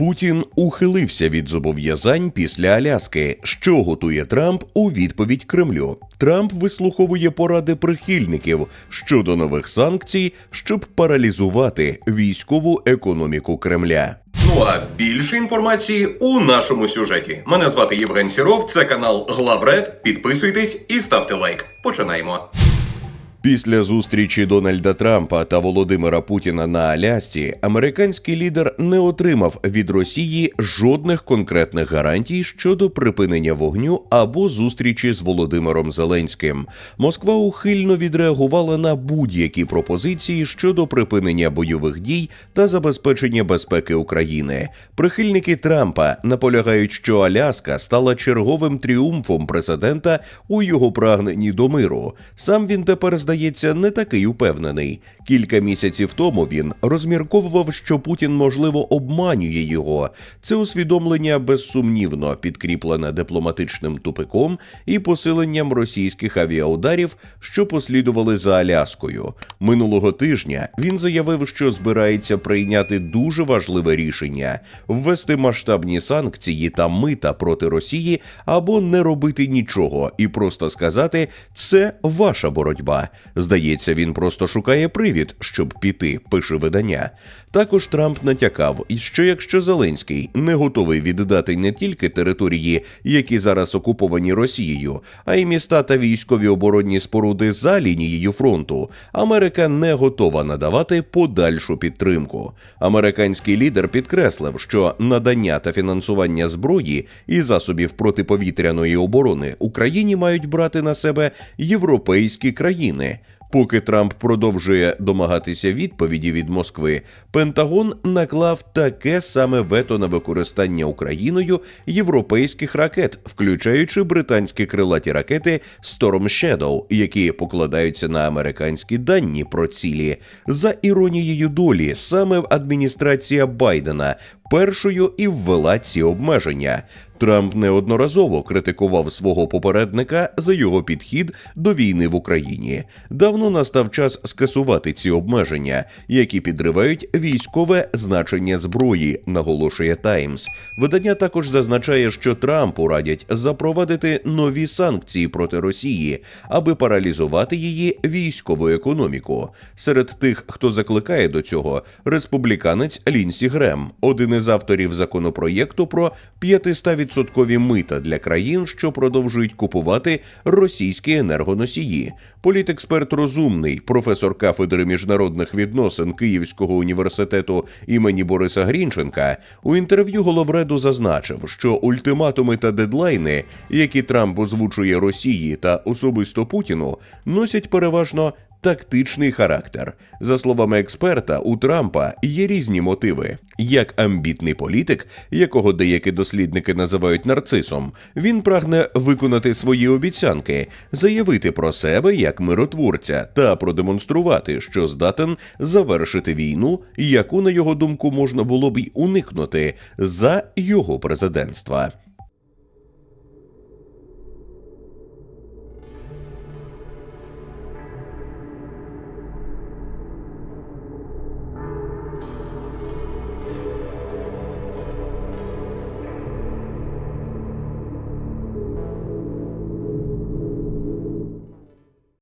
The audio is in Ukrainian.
Путін ухилився від зобов'язань після Аляски. Що готує Трамп у відповідь Кремлю? Трамп вислуховує поради прихильників щодо нових санкцій, щоб паралізувати військову економіку Кремля. Ну а більше інформації у нашому сюжеті. Мене звати Євген Сіров, це канал Главред. Підписуйтесь і ставте лайк. Починаємо. Після зустрічі Дональда Трампа та Володимира Путіна на Алясці американський лідер не отримав від Росії жодних конкретних гарантій щодо припинення вогню або зустрічі з Володимиром Зеленським. Москва ухильно відреагувала на будь-які пропозиції щодо припинення бойових дій та забезпечення безпеки України. Прихильники Трампа наполягають, що Аляска стала черговим тріумфом президента у його прагненні до миру. Сам він тепер здається не такий упевнений. Кілька місяців тому він розмірковував, що Путін можливо обманює його. Це усвідомлення безсумнівно підкріплене дипломатичним тупиком і посиленням російських авіаударів, що послідували за Аляскою. Минулого тижня він заявив, що збирається прийняти дуже важливе рішення ввести масштабні санкції та мита проти Росії або не робити нічого і просто сказати це ваша боротьба. Здається, він просто шукає привід, щоб піти, пише видання. Також Трамп натякав, що якщо Зеленський не готовий віддати не тільки території, які зараз окуповані Росією, а й міста та військові оборонні споруди за лінією фронту, Америка не готова надавати подальшу підтримку. Американський лідер підкреслив, що надання та фінансування зброї і засобів протиповітряної оборони Україні мають брати на себе європейські країни. Поки Трамп продовжує домагатися відповіді від Москви, Пентагон наклав таке саме вето на використання Україною європейських ракет, включаючи британські крилаті ракети Storm Shadow, які покладаються на американські дані про цілі. За іронією долі, саме адміністрація Байдена першою і ввела ці обмеження. Трамп неодноразово критикував свого попередника за його підхід до війни в Україні. Давно настав час скасувати ці обмеження, які підривають військове значення зброї, наголошує Таймс. Видання також зазначає, що Трампу радять запровадити нові санкції проти Росії, аби паралізувати її військову економіку. Серед тих, хто закликає до цього, республіканець Лінсі Грем, один із авторів законопроєкту про 500% мита для країн, що продовжують купувати російські енергоносії. Політексперт розумний, професор кафедри міжнародних відносин Київського університету імені Бориса Грінченка, у інтерв'ю Головреду зазначив, що ультиматуми та дедлайни, які Трамп озвучує Росії та особисто Путіну, носять переважно тактичний характер. За словами експерта, у Трампа є різні мотиви. Як амбітний політик, якого деякі дослідники називають нарцисом, він прагне виконати свої обіцянки, заявити про себе як миротворця та продемонструвати, що здатен завершити війну, яку, на його думку, можна було б й уникнути за його президентства.